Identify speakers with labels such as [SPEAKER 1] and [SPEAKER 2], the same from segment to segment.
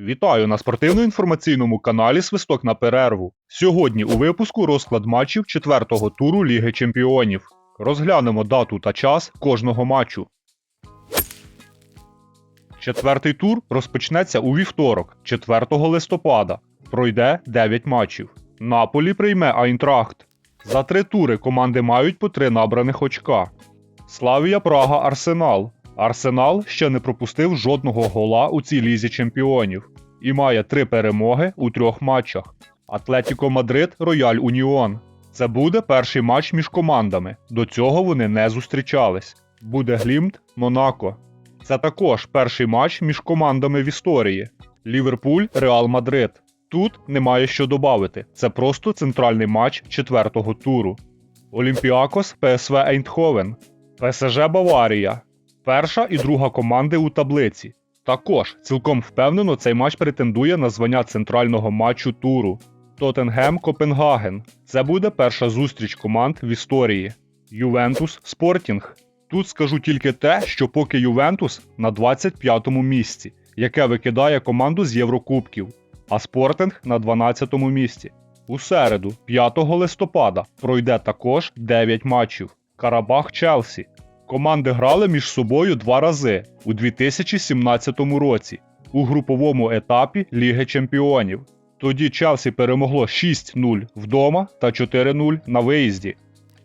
[SPEAKER 1] Вітаю на спортивно-інформаційному каналі Свисток на перерву. Сьогодні у випуску розклад матчів четвертого туру Ліги Чемпіонів. Розглянемо дату та час кожного матчу. Четвертий тур розпочнеться у вівторок, 4 листопада. Пройде 9 матчів. Наполі прийме Айнтрахт. За три тури команди мають по три набраних очка. Славія Прага Арсенал. Арсенал ще не пропустив жодного гола у цій лізі чемпіонів і має три перемоги у трьох матчах. Атлетіко Мадрид Рояль Уніон. Це буде перший матч між командами. До цього вони не зустрічались. Буде Глімт Монако. Це також перший матч між командами в історії. Ліверпуль Реал Мадрид. Тут немає що додати. Це просто центральний матч четвертого туру. Олімпіакос ПСВ Ейндховен. ПСЖ Баварія. Перша і друга команди у таблиці. Також цілком впевнено цей матч претендує на звання центрального матчу туру. Тоттенгем Копенгаген. Це буде перша зустріч команд в історії. Ювентус Спортінг. Тут скажу тільки те, що поки Ювентус на 25-му місці, яке викидає команду з Єврокубків, а Спортинг на 12-му місці. У середу, 5 листопада, пройде також 9 матчів. Карабах Челсі. Команди грали між собою два рази у 2017 році у груповому етапі Ліги Чемпіонів. Тоді Челсі перемогло 6-0 вдома та 4-0 на виїзді.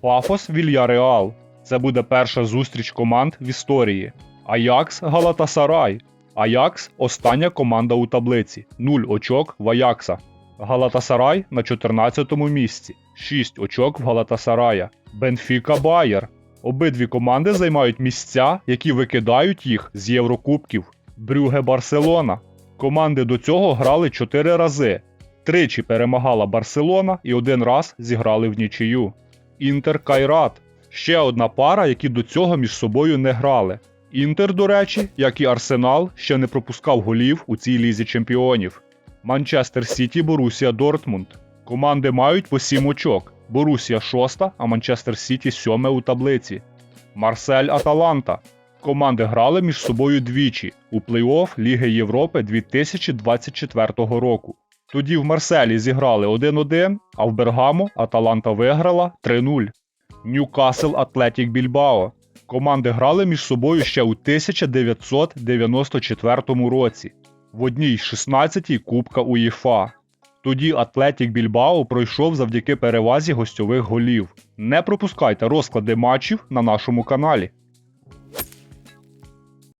[SPEAKER 1] Пафос Вільяреал. Це буде перша зустріч команд в історії. Аякс Галатасарай. Аякс остання команда у таблиці. 0 очок в Аякса. Галатасарай на 14-му місці. 6 очок в Галатасарая. Бенфіка Байер. Обидві команди займають місця, які викидають їх з Єврокубків. Брюге Барселона. Команди до цього грали 4 рази. Тричі перемагала Барселона і один раз зіграли в нічию. Інтер Кайрат. Ще одна пара, які до цього між собою не грали. Інтер, до речі, як і Арсенал, ще не пропускав голів у цій лізі чемпіонів. Манчестер Сіті Борусія Дортмунд. Команди мають по 7 очок. Борусія шоста, а Манчестер Сіті сьоме у таблиці. Марсель Аталанта. Команди грали між собою двічі у плей-офф Ліги Європи 2024 року. Тоді в Марселі зіграли 1-1, а в Бергамо Аталанта виграла 3-0. Ньюкасл Атлетік Більбао. Команди грали між собою ще у 1994 році в одній 16-й Кубка УЄФА. Тоді Атлетік Більбао пройшов завдяки перевазі гостьових голів. Не пропускайте розклади матчів на нашому каналі.